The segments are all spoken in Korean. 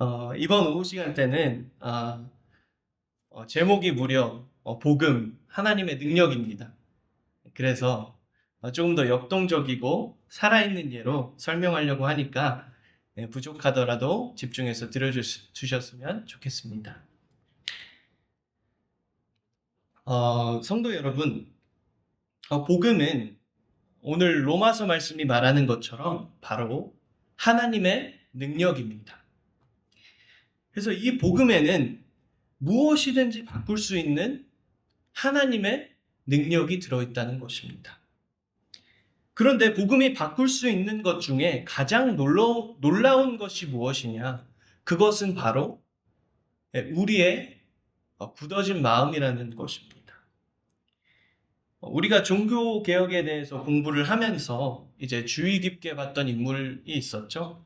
어, 이번 오후 시간 때는 아, 어, 제목이 무려 어, 복음 하나님의 능력입니다. 그래서 어, 조금 더 역동적이고 살아있는 예로 설명하려고 하니까 네, 부족하더라도 집중해서 들어주셨으면 좋겠습니다. 어, 성도 여러분, 어, 복음은 오늘 로마서 말씀이 말하는 것처럼 바로 하나님의 능력입니다. 그래서 이 복음에는 무엇이든지 바꿀 수 있는 하나님의 능력이 들어있다는 것입니다. 그런데 복음이 바꿀 수 있는 것 중에 가장 놀라, 놀라운 것이 무엇이냐? 그것은 바로 우리의 굳어진 마음이라는 것입니다. 우리가 종교 개혁에 대해서 공부를 하면서 이제 주의 깊게 봤던 인물이 있었죠.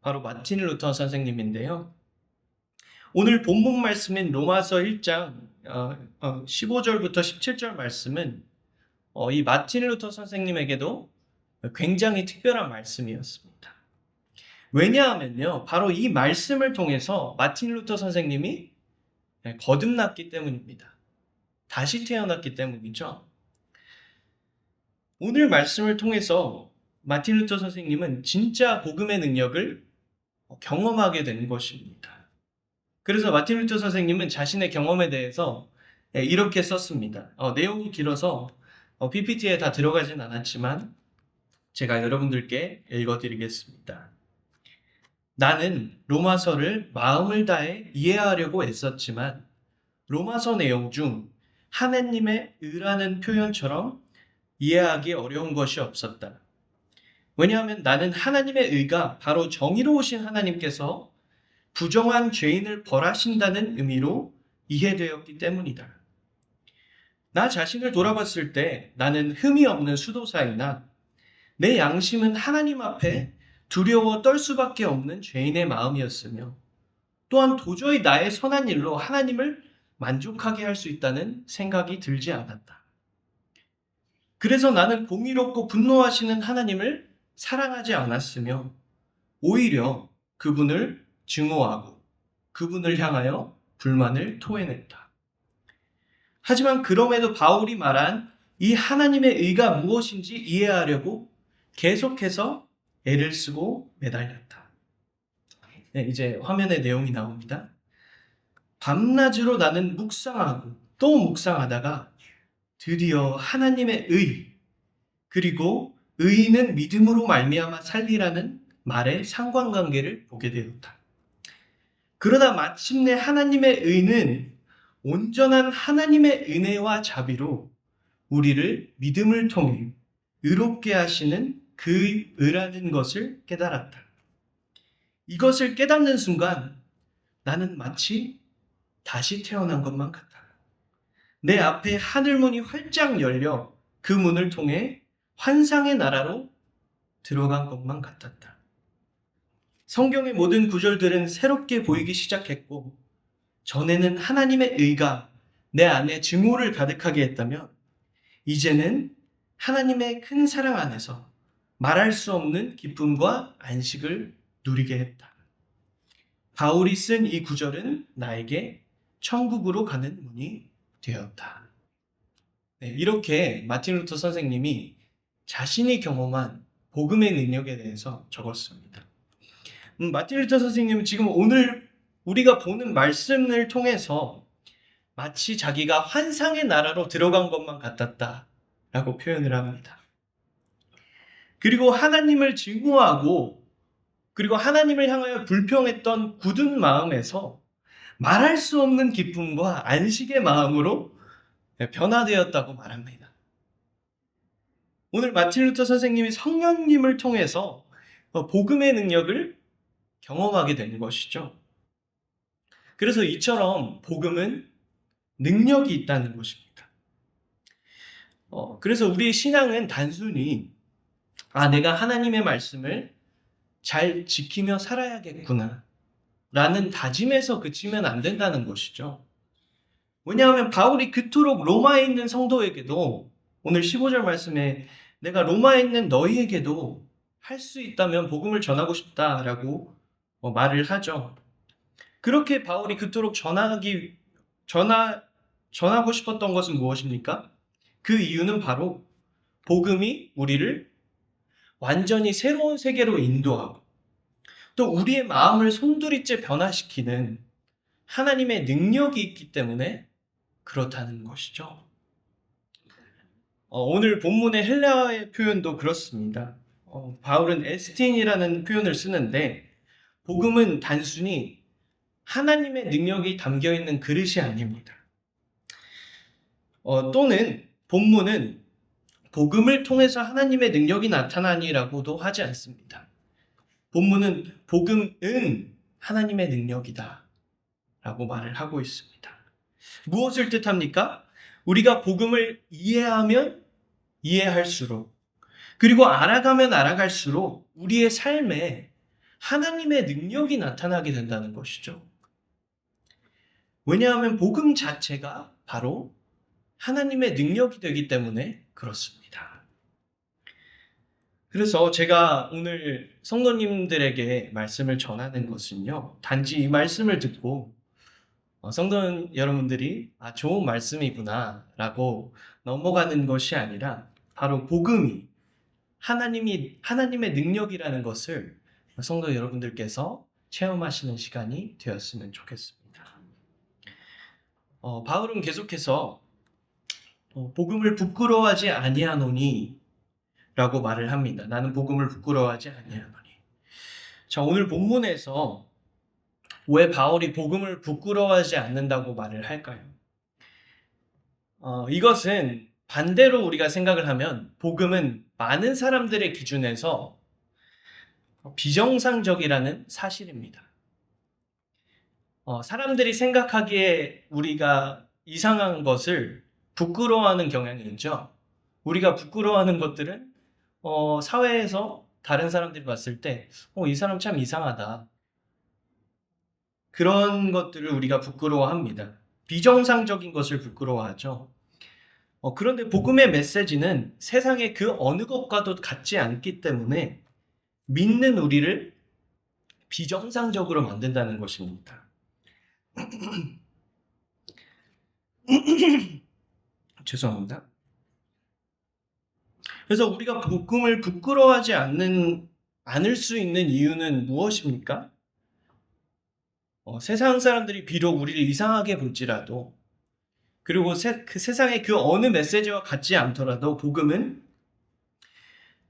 바로 마틴 루터 선생님인데요. 오늘 본문 말씀인 로마서 1장 15절부터 17절 말씀은 어, 이 마틴 루터 선생님에게도 굉장히 특별한 말씀이었습니다. 왜냐하면요, 바로 이 말씀을 통해서 마틴 루터 선생님이 거듭났기 때문입니다. 다시 태어났기 때문이죠. 오늘 말씀을 통해서 마틴 루터 선생님은 진짜 복음의 능력을 경험하게 된 것입니다. 그래서 마틴 루터 선생님은 자신의 경험에 대해서 이렇게 썼습니다. 어, 내용이 길어서 어, PPT에 다 들어가진 않았지만 제가 여러분들께 읽어드리겠습니다. 나는 로마서를 마음을 다해 이해하려고 애썼지만 로마서 내용 중 하나님의 의라는 표현처럼 이해하기 어려운 것이 없었다. 왜냐하면 나는 하나님의 의가 바로 정의로우신 하나님께서 부정한 죄인을 벌하신다는 의미로 이해되었기 때문이다. 나 자신을 돌아봤을 때 나는 흠이 없는 수도사이나 내 양심은 하나님 앞에 두려워 떨 수밖에 없는 죄인의 마음이었으며 또한 도저히 나의 선한 일로 하나님을 만족하게 할 수 있다는 생각이 들지 않았다. 그래서 나는 공의롭고 분노하시는 하나님을 사랑하지 않았으며 오히려 그분을 증오하고 그분을 향하여 불만을 토해냈다. 하지만 그럼에도 바울이 말한 이 하나님의 의가 무엇인지 이해하려고 계속해서 애를 쓰고 매달렸다. 네, 이제 화면에 내용이 나옵니다. 밤낮으로 나는 묵상하고 또 묵상하다가 드디어 하나님의 의 그리고 의인은 믿음으로 말미암아 살리라는 말의 상관관계를 보게 되었다. 그러다 마침내 하나님의 의는 온전한 하나님의 은혜와 자비로 우리를 믿음을 통해 의롭게 하시는 그 의라는 것을 깨달았다. 이것을 깨닫는 순간 나는 마치 다시 태어난 것만 같다. 내 앞에 하늘문이 활짝 열려 그 문을 통해 환상의 나라로 들어간 것만 같았다. 성경의 모든 구절들은 새롭게 보이기 시작했고, 전에는 하나님의 의가 내 안에 증오를 가득하게 했다면, 이제는 하나님의 큰 사랑 안에서 말할 수 없는 기쁨과 안식을 누리게 했다. 바울이 쓴 이 구절은 나에게 천국으로 가는 문이 되었다. 네, 이렇게 마틴 루터 선생님이 자신이 경험한 복음의 능력에 대해서 적었습니다. 음, 마틴 루터 선생님은 지금 오늘 우리가 보는 말씀을 통해서 마치 자기가 환상의 나라로 들어간 것만 같았다라고 표현을 합니다. 그리고 하나님을 증오하고 그리고 하나님을 향하여 불평했던 굳은 마음에서 말할 수 없는 기쁨과 안식의 마음으로 변화되었다고 말합니다. 오늘 마틴 루터 선생님이 성령님을 통해서 복음의 능력을 경험하게 된 것이죠. 그래서 이처럼 복음은 능력이 있다는 것입니다. 어, 그래서 우리의 신앙은 단순히 아, 내가 하나님의 말씀을 잘 지키며 살아야겠구나. 라는 다짐에서 그치면 안 된다는 것이죠. 왜냐하면 바울이 그토록 로마에 있는 성도에게도 오늘 15절 말씀에 내가 로마에 있는 너희에게도 할 수 있다면 복음을 전하고 싶다라고 어, 말을 하죠. 그렇게 바울이 그토록 전하기 전하 전하고 싶었던 것은 무엇입니까? 그 이유는 바로 복음이 우리를 완전히 새로운 세계로 인도하고 또 우리의 마음을 손두리째 변화시키는 하나님의 능력이 있기 때문에 그렇다는 것이죠. 어, 오늘 본문의 헬라어의 표현도 그렇습니다. 어, 바울은 에스틴이라는 표현을 쓰는데 복음은 단순히 하나님의 능력이 담겨 있는 그릇이 아닙니다. 어, 또는 본문은 복음을 통해서 하나님의 능력이 나타나니라고도 하지 않습니다. 본문은 복음은 하나님의 능력이다. 라고 말을 하고 있습니다. 무엇을 뜻합니까? 우리가 복음을 이해하면 이해할수록, 그리고 알아가면 알아갈수록 우리의 삶에 하나님의 능력이 나타나게 된다는 것이죠. 왜냐하면 복음 자체가 바로 하나님의 능력이 되기 때문에 그렇습니다. 그래서 제가 오늘 성도님들에게 말씀을 전하는 것은요, 단지 이 말씀을 듣고 어, 성도 여러분들이 아, 좋은 말씀이구나 라고 넘어가는 것이 아니라 바로 복음이 하나님이, 하나님의 능력이라는 것을 성도 여러분들께서 체험하시는 시간이 되었으면 좋겠습니다. 어, 바울은 계속해서 어, 복음을 부끄러워하지 아니하노니 라고 말을 합니다. 나는 복음을 부끄러워하지 아니하노니. 자, 오늘 본문에서 왜 바울이 복음을 부끄러워하지 않는다고 말을 할까요? 어, 이것은 반대로 우리가 생각을 하면 복음은 많은 사람들의 기준에서 비정상적이라는 사실입니다. 어, 사람들이 생각하기에 우리가 이상한 것을 부끄러워하는 경향이 있죠. 우리가 부끄러워하는 것들은 어, 사회에서 다른 사람들이 봤을 때, 어, 이 사람 참 이상하다. 그런 것들을 우리가 부끄러워합니다. 비정상적인 것을 부끄러워하죠. 어, 그런데 복음의 메시지는 세상의 그 어느 것과도 같지 않기 때문에 믿는 우리를 비정상적으로 만든다는 것입니다. 죄송합니다. 그래서 우리가 복음을 부끄러워하지 않는 않을 수 있는 이유는 무엇입니까? 어, 세상 사람들이 비록 우리를 이상하게 볼지라도 그리고 세, 그 세상의 그 어느 메시지와 같지 않더라도 복음은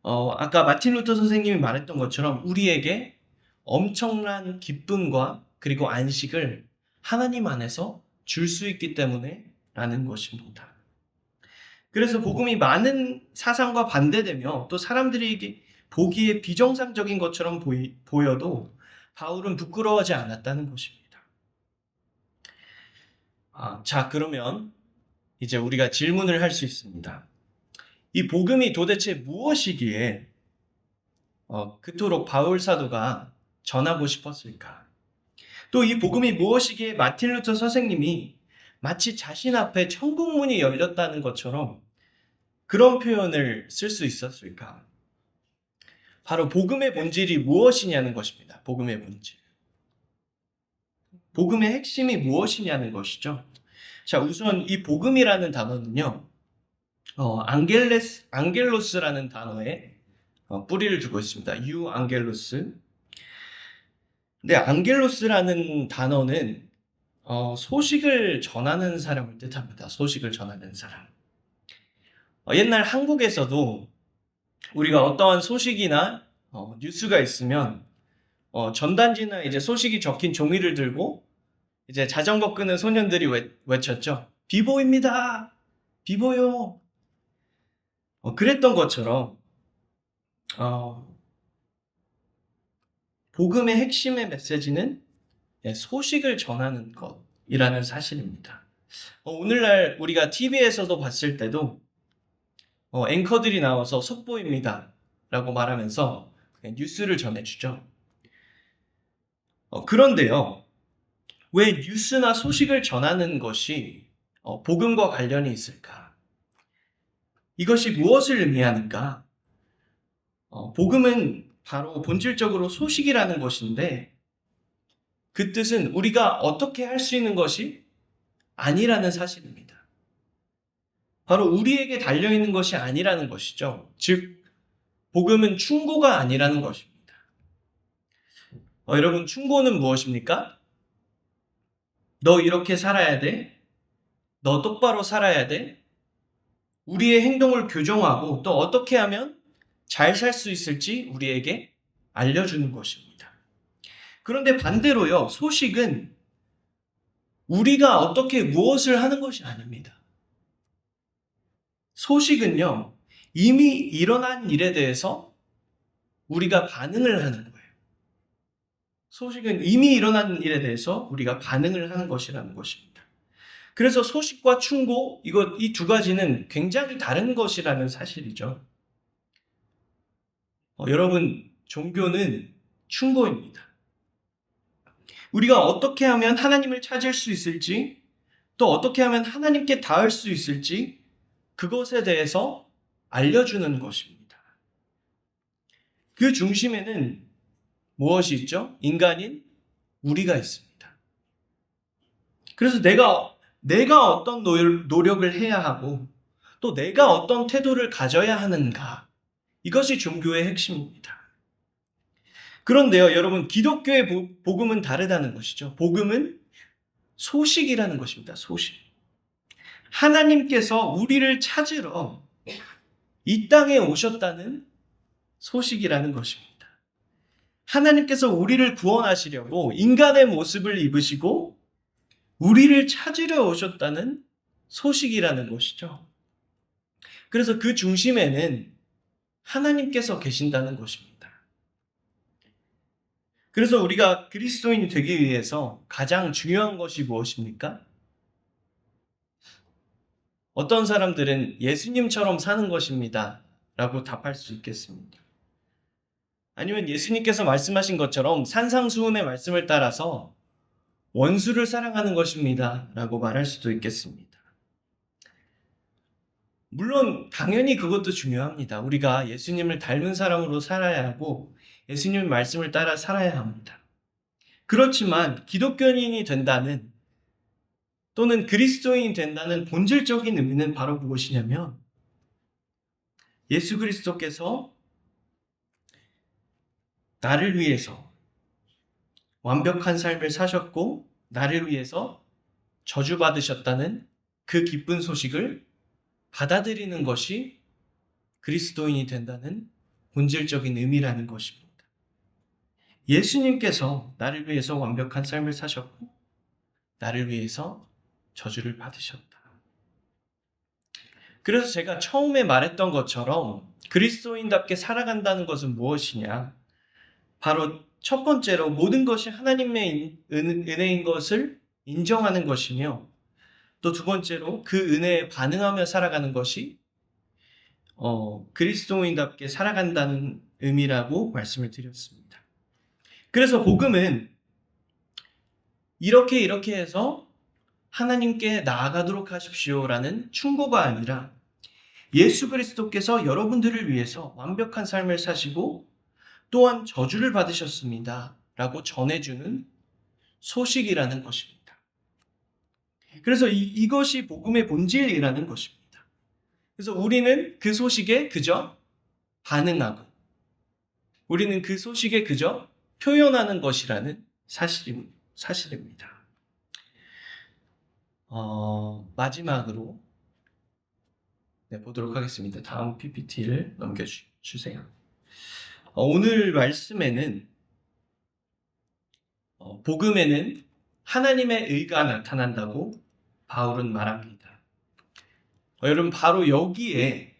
어, 아까 마틴 루터 선생님이 말했던 것처럼 우리에게 엄청난 기쁨과 그리고 안식을 하나님 안에서 줄 수 있기 때문에 라는 것입니다. 그래서 복음이 많은 사상과 반대되며 또 사람들이 보기에 비정상적인 것처럼 보이, 보여도 바울은 부끄러워하지 않았다는 것입니다. 아, 자, 그러면 이제 우리가 질문을 할 수 있습니다. 이 복음이 도대체 무엇이기에 어, 그토록 바울 사도가 전하고 싶었을까? 또 이 복음이 무엇이기에 마틴 루터 선생님이 마치 자신 앞에 천국 문이 열렸다는 것처럼 그런 표현을 쓸 수 있었을까? 바로 복음의 본질이 무엇이냐는 것입니다. 복음의 본질. 복음의 핵심이 무엇이냐는 것이죠. 자, 우선 이 복음이라는 단어는요, 어, 안겔레스, 안겔로스라는 단어에 어, 뿌리를 두고 있습니다. 유 안겔로스. 근데 안겔로스라는 단어는 어, 소식을 전하는 사람을 뜻합니다. 소식을 전하는 사람. 어, 옛날 한국에서도 우리가 어떠한 소식이나 어, 뉴스가 있으면 어, 전단지나 이제 소식이 적힌 종이를 들고 이제 자전거 끄는 소년들이 외, 외쳤죠. 비보입니다. 비보요. 어, 그랬던 것처럼 어, 복음의 핵심의 메시지는 예, 소식을 전하는 것이라는 사실입니다. 어, 오늘날 우리가 TV에서도 봤을 때도 어, 앵커들이 나와서 속보입니다. 라고 말하면서 뉴스를 전해주죠. 어, 그런데요, 왜 뉴스나 소식을 전하는 것이 어, 복음과 관련이 있을까? 이것이 무엇을 의미하는가? 어, 복음은 바로 본질적으로 소식이라는 것인데, 그 뜻은 우리가 어떻게 할 수 있는 것이 아니라는 사실입니다. 바로 우리에게 달려있는 것이 아니라는 것이죠. 즉, 복음은 충고가 아니라는 것입니다. 어, 여러분, 충고는 무엇입니까? 너 이렇게 살아야 돼. 너 똑바로 살아야 돼. 우리의 행동을 교정하고 또 어떻게 하면 잘 살 수 있을지 우리에게 알려주는 것입니다. 그런데 반대로요, 소식은 우리가 어떻게 무엇을 하는 것이 아닙니다. 소식은요, 이미 일어난 일에 대해서 우리가 반응을 하는 거예요. 소식은 이미 일어난 일에 대해서 우리가 반응을 하는 것이라는 것입니다. 그래서 소식과 충고, 이것, 이 두 가지는 굉장히 다른 것이라는 사실이죠. 어, 여러분, 종교는 충고입니다. 우리가 어떻게 하면 하나님을 찾을 수 있을지, 또 어떻게 하면 하나님께 닿을 수 있을지, 그것에 대해서 알려주는 것입니다. 그 중심에는 무엇이 있죠? 인간인 우리가 있습니다. 그래서 내가, 내가 어떤 노- 노력을 해야 하고, 또 내가 어떤 태도를 가져야 하는가, 이것이 종교의 핵심입니다. 그런데요, 여러분, 기독교의 보- 복음은 다르다는 것이죠. 복음은 소식이라는 것입니다. 소식. 하나님께서 우리를 찾으러 이 땅에 오셨다는 소식이라는 것입니다. 하나님께서 우리를 구원하시려고 인간의 모습을 입으시고 우리를 찾으려 오셨다는 소식이라는 것이죠. 그래서 그 중심에는 하나님께서 계신다는 것입니다. 그래서 우리가 그리스도인이 되기 위해서 가장 중요한 것이 무엇입니까? 어떤 사람들은 예수님처럼 사는 것입니다. 라고 답할 수 있겠습니다. 아니면 예수님께서 말씀하신 것처럼 산상수훈의 말씀을 따라서 원수를 사랑하는 것입니다. 라고 말할 수도 있겠습니다. 물론, 당연히 그것도 중요합니다. 우리가 예수님을 닮은 사람으로 살아야 하고 예수님 말씀을 따라 살아야 합니다. 그렇지만 기독교인이 된다는 또는 그리스도인이 된다는 본질적인 의미는 바로 무엇이냐면 예수 그리스도께서 나를 위해서 완벽한 삶을 사셨고 나를 위해서 저주받으셨다는 그 기쁜 소식을 받아들이는 것이 그리스도인이 된다는 본질적인 의미라는 것입니다. 예수님께서 나를 위해서 완벽한 삶을 사셨고 나를 위해서 저주를 받으셨다. 그래서 제가 처음에 말했던 것처럼 그리스도인답게 살아간다는 것은 무엇이냐? 바로 첫 번째로 모든 것이 하나님의 은- 은혜인 것을 인정하는 것이며 또 두 번째로 그 은혜에 반응하며 살아가는 것이 어, 그리스도인답게 살아간다는 의미라고 말씀을 드렸습니다. 그래서 복음은 이렇게 이렇게 해서 하나님께 나아가도록 하십시오라는 충고가 아니라 예수 그리스도께서 여러분들을 위해서 완벽한 삶을 사시고 또한 저주를 받으셨습니다. 라고 전해주는 소식이라는 것입니다. 그래서 이, 이것이 복음의 본질이라는 것입니다. 그래서 우리는 그 소식에 그저 반응하고 우리는 그 소식에 그저 표현하는 것이라는 사실임, 사실입니다. 어, 마지막으로 네, 보도록 하겠습니다. 다음 PPT를 넘겨주세요. 어, 오늘 말씀에는 어, 복음에는 하나님의 의가 나타난다고 바울은 말합니다. 어, 여러분 바로 여기에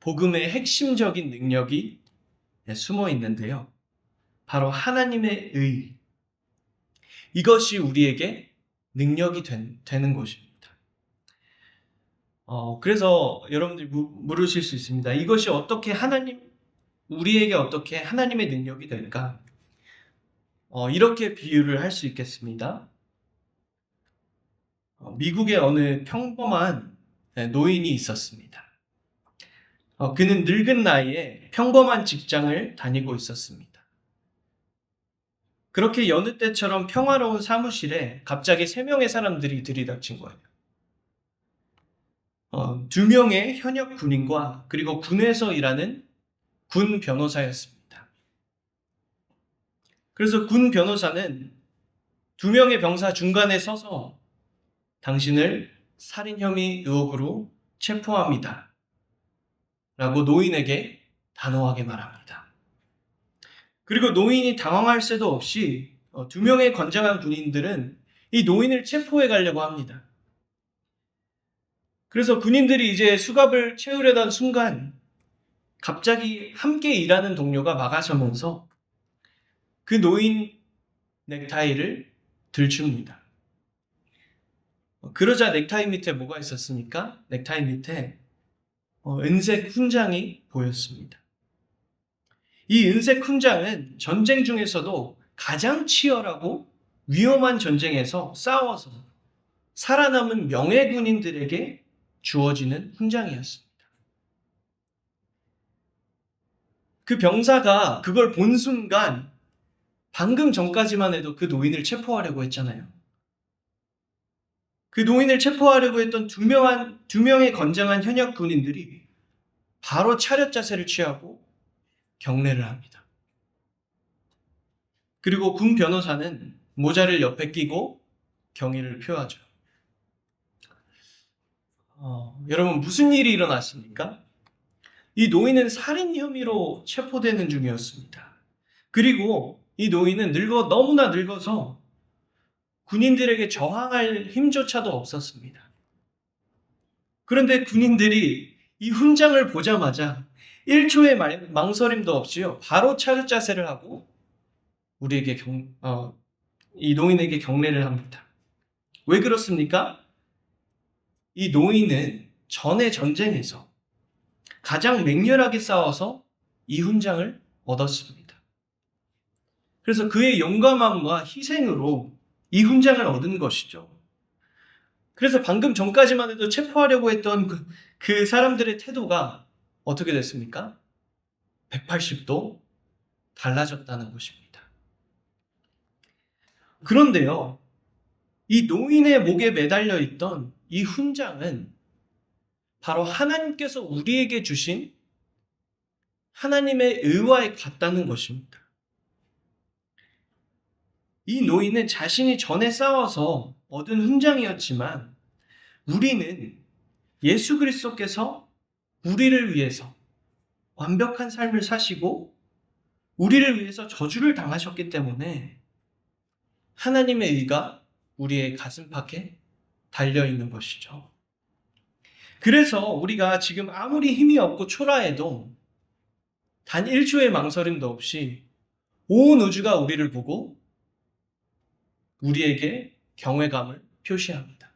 복음의 핵심적인 능력이 네, 숨어 있는데요. 바로 하나님의 의. 이것이 우리에게 능력이 된, 되는 것입니다. 어, 그래서 여러분들이 무- 물으실 수 있습니다. 이것이 어떻게 하나님, 우리에게 어떻게 하나님의 능력이 될까? 어, 이렇게 비유를 할 수 있겠습니다. 어, 미국의 어느 평범한 네, 노인이 있었습니다. 어, 그는 늙은 나이에 평범한 직장을 다니고 있었습니다. 그렇게 여느 때처럼 평화로운 사무실에 갑자기 세 명의 사람들이 들이닥친 거예요. 어, 두 명의 현역 군인과 그리고 군에서 일하는 군 변호사였습니다. 그래서 군 변호사는 두 명의 병사 중간에 서서 당신을 살인 혐의 의혹으로 체포합니다. 라고 노인에게 단호하게 말합니다. 그리고 노인이 당황할 새도 없이 어, 두 명의 건장한 군인들은 이 노인을 체포해 가려고 합니다. 그래서 군인들이 이제 수갑을 채우려던 순간 갑자기 함께 일하는 동료가 막아서면서 그 노인 넥타이를 들춥니다. 그러자 넥타이 밑에 뭐가 있었습니까? 넥타이 밑에 어, 은색 훈장이 보였습니다. 이 은색 훈장은 전쟁 중에서도 가장 치열하고 위험한 전쟁에서 싸워서 살아남은 명예군인들에게 주어지는 훈장이었습니다. 그 병사가 그걸 본 순간 방금 전까지만 해도 그 노인을 체포하려고 했잖아요. 그 노인을 체포하려고 했던 두 명한 두 명의 건장한 현역 군인들이 바로 차렷 자세를 취하고 경례를 합니다. 그리고 군 변호사는 모자를 옆에 끼고 경의를 표하죠. 어, 여러분 무슨 일이 일어났습니까? 이 노인은 살인 혐의로 체포되는 중이었습니다. 그리고 이 노인은 늙어 너무나 늙어서 군인들에게 저항할 힘조차도 없었습니다. 그런데 군인들이 이 훈장을 보자마자 1초의 말- 망설임도 없이요. 바로 차렷 자세를 하고 우리에게 경, 어, 이 노인에게 경례를 합니다. 왜 그렇습니까? 이 노인은 전의 전쟁에서 가장 맹렬하게 싸워서 이 훈장을 얻었습니다. 그래서 그의 용감함과 희생으로 이 훈장을 얻은 것이죠. 그래서 방금 전까지만 해도 체포하려고 했던 그, 그 사람들의 태도가 어떻게 됐습니까? 180도 달라졌다는 것입니다. 그런데요, 이 노인의 목에 매달려 있던 이 훈장은 바로 하나님께서 우리에게 주신 하나님의 의와에 같다는 것입니다. 이 노인은 자신이 전에 싸워서 얻은 훈장이었지만 우리는 예수 그리스도께서 우리를 위해서 완벽한 삶을 사시고 우리를 위해서 저주를 당하셨기 때문에 하나님의 의가 우리의 가슴팍에 달려 있는 것이죠. 그래서 우리가 지금 아무리 힘이 없고 초라해도 단 1초의 망설임도 없이 온 우주가 우리를 보고 우리에게 경외감을 표시합니다.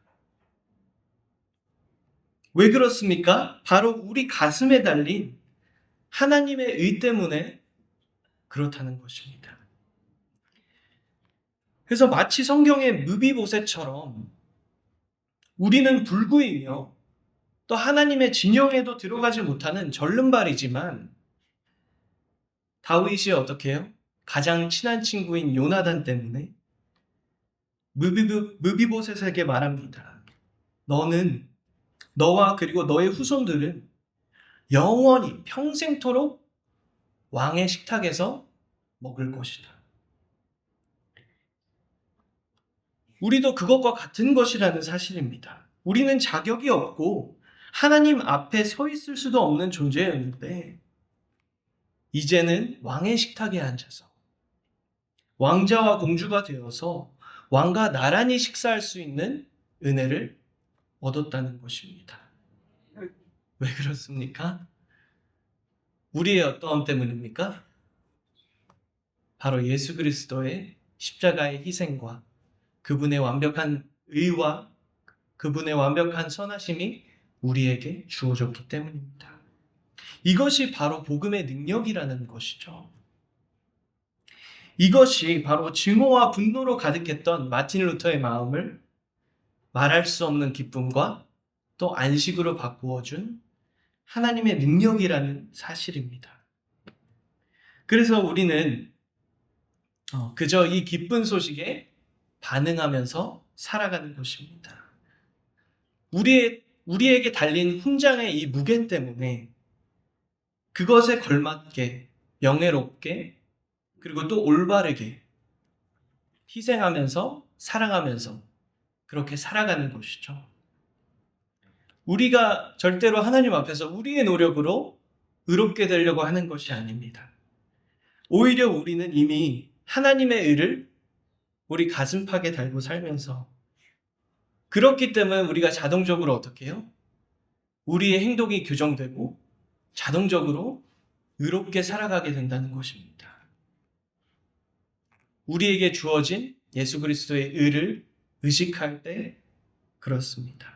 왜 그렇습니까? 바로 우리 가슴에 달린 하나님의 의 때문에 그렇다는 것입니다. 그래서 마치 성경의 무비보셋처럼 우리는 불구이며 또 하나님의 진영에도 들어가지 못하는 절름발이지만 다윗이 어떻게 해요? 가장 친한 친구인 요나단 때문에 무비보, 무비보셋에게 말합니다. 너는 너와 그리고 너의 후손들은 영원히 평생토록 왕의 식탁에서 먹을 것이다. 우리도 그것과 같은 것이라는 사실입니다. 우리는 자격이 없고 하나님 앞에 서 있을 수도 없는 존재였는데 이제는 왕의 식탁에 앉아서 왕자와 공주가 되어서 왕과 나란히 식사할 수 있는 은혜를 얻었다는 것입니다. 왜 그렇습니까? 우리의 어떠함 때문입니까? 바로 예수 그리스도의 십자가의 희생과 그분의 완벽한 의와 그분의 완벽한 선하심이 우리에게 주어졌기 때문입니다. 이것이 바로 복음의 능력이라는 것이죠. 이것이 바로 증오와 분노로 가득했던 마틴 루터의 마음을 말할 수 없는 기쁨과 또 안식으로 바꾸어 준 하나님의 능력이라는 사실입니다. 그래서 우리는 어, 그저 이 기쁜 소식에 반응하면서 살아가는 것입니다. 우리의, 우리에게 달린 훈장의 이 무게 때문에 그것에 걸맞게, 명예롭게, 그리고 또 올바르게 희생하면서, 사랑하면서 그렇게 살아가는 것이죠. 우리가 절대로 하나님 앞에서 우리의 노력으로 의롭게 되려고 하는 것이 아닙니다. 오히려 우리는 이미 하나님의 의를 우리 가슴팍에 달고 살면서 그렇기 때문에 우리가 자동적으로 어떻게 해요? 우리의 행동이 교정되고 자동적으로 의롭게 살아가게 된다는 것입니다. 우리에게 주어진 예수 그리스도의 의를 의식할 때 그렇습니다.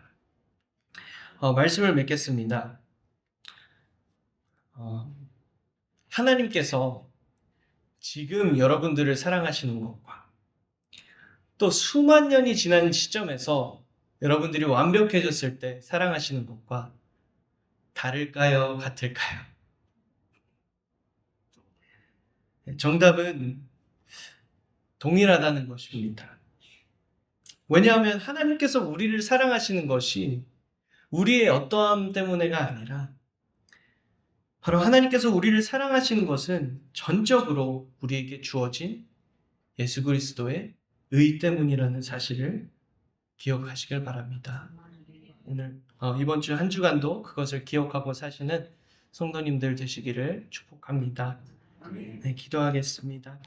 어, 말씀을 맺겠습니다. 어, 하나님께서 지금 여러분들을 사랑하시는 것과 또 수만 년이 지난 시점에서 여러분들이 완벽해졌을 때 사랑하시는 것과 다를까요? 같을까요? 정답은 동일하다는 것입니다. 왜냐하면 하나님께서 우리를 사랑하시는 것이 우리의 어떠함 때문에가 아니라 바로 하나님께서 우리를 사랑하시는 것은 전적으로 우리에게 주어진 예수 그리스도의 의 때문이라는 사실을 기억하시길 바랍니다. 오늘 어, 이번 주 한 주간도 그것을 기억하고 사시는 성도님들 되시기를 축복합니다. 네, 기도하겠습니다.